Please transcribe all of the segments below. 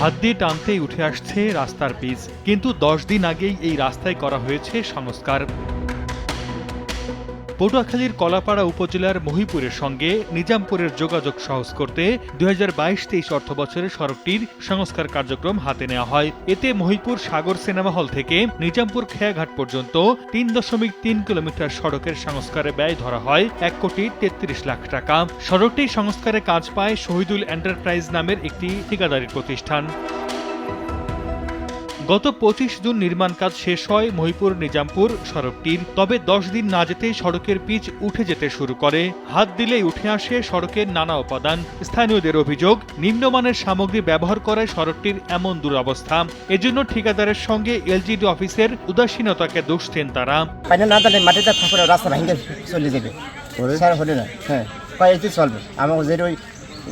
হাত দিয়ে টানতেই উঠে আসছে রাস্তার পিচ। কিন্তু দশ দিন আগেই এই রাস্তায় করা হয়েছে সংস্কার। পটুয়াখালীর কলাপাড়া উপজেলার মহিপুরের সঙ্গে নিজামপুরের যোগাযোগ সহজ করতে দুই হাজার বাইশ তেইশ অর্থ বছরের সড়কটির সংস্কার কার্যক্রম হাতে নেওয়া হয়। এতে মহিপুর সাগর সিনেমা হল থেকে নিজামপুর খেয়াঘাট পর্যন্ত তিন দশমিক তিন কিলোমিটার সড়কের সংস্কারে ব্যয় ধরা হয় এক কোটি তেত্রিশ লাখ টাকা। সড়কটি সংস্কারে কাজ পায় শহীদুল এন্টারপ্রাইজ নামের একটি ঠিকাদারি প্রতিষ্ঠান। গত পঁচিশ জুন নির্মাণ কাজ শেষ হয় মহিপুর নিজামপুর সড়কটির। তবে দশ দিন না যেতেই সড়কের পিচ উঠে যেতে শুরু করে। হাত দিলেই উঠে আসে সড়কের নানা উপাদান। স্থানীয়দের অভিযোগ নিম্নমানের সামগ্রী ব্যবহার করায় সড়কটির এমন দুরবস্থা। এজন্য ঠিকাদারের সঙ্গে এলজিডি অফিসের উদাসীনতাকে দোষ দেন তারা। না মাটিতে রাস্তা ভেঙে চলে যাবে। হ্যাঁ।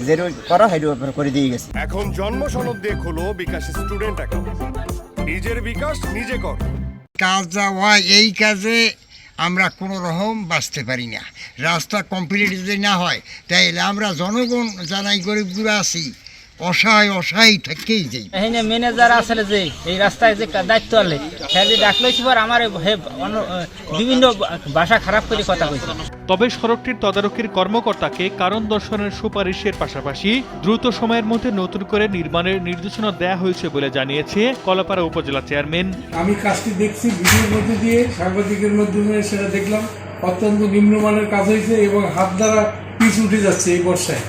যেরোই করা হেডু করে দিয়ে গেছে। এখন জন্ম সনদ দিয়ে খোলো বিকাশ স্টুডেন্ট অ্যাকাউন্ট। নিজের বিকাশ নিজে কর। কাজ যা হয় এই কাজে আমরা কোনো রকম বাঁচতে পারি না। রাস্তা কমপ্লিট যদি না হয় তাইলে আমরা জনগণ জানাই গরিবগুলো আছি। অসহায় অসহায় থেকেই যাই। এখানে ম্যানেজার আসলে যে এই রাস্তায় যে দায়িত্ব আলে খেয়ালি ডাকলো এবার আমার বিভিন্ন ভাষা খারাপ করে কথা কইছে। তবে সড়কটির তদারকির কর্মকর্তাকে কারণ দর্শনের সুপারিশের পাশাপাশি দ্রুত সময়ের মধ্যে নতুন করে নির্মাণের নির্দেশনা দেয়া হয়েছে বলে জানিয়েছে কলাপাড়া উপজেলা চেয়ারম্যান। আমি কাজটি দেখছি ভিডিওর মধ্যে দিয়ে সাংবাদিকের মাধ্যমে সেটা দেখলাম। অত্যন্ত নিম্নমানের কাজ হয়েছে এবং হাত দ্বারা পিচ উঠে যাচ্ছে এই বর্ষায়।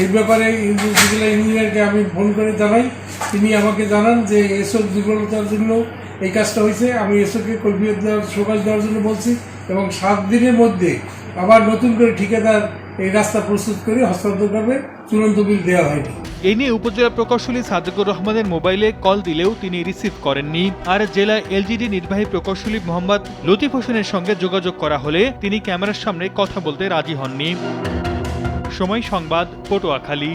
এই ব্যাপারে উপজেলা ইঞ্জিনিয়ারকে আমি ফোন করে জানাই। তিনি আমাকে জানান যে এসব দুর্বলতার জন্য এই কাজটা হয়েছে। আমি এসবকে কলবিয়ত দেওয়ার সকাল দেওয়ার জন্য বলছি এবং সাত দিনের মধ্যে আবার নতুন করে ঠিকাদার এই রাস্তা প্রস্তুত করে হস্তান্তর করবে। চূড়ান্ত বিল দেওয়া হয়নি। এ নিয়ে উপজেলা প্রকৌশলী সাদেকুর রহমানের মোবাইলে কল দিলেও তিনি রিসিভ করেননি। আর জেলা এলজিডি নির্বাহী প্রকৌশলী মোহাম্মদ লতিফ হোসেনের সঙ্গে যোগাযোগ করা হলে তিনি ক্যামেরার সামনে কথা বলতে রাজি হননি। সময় সংবাদ পটুয়াখালী।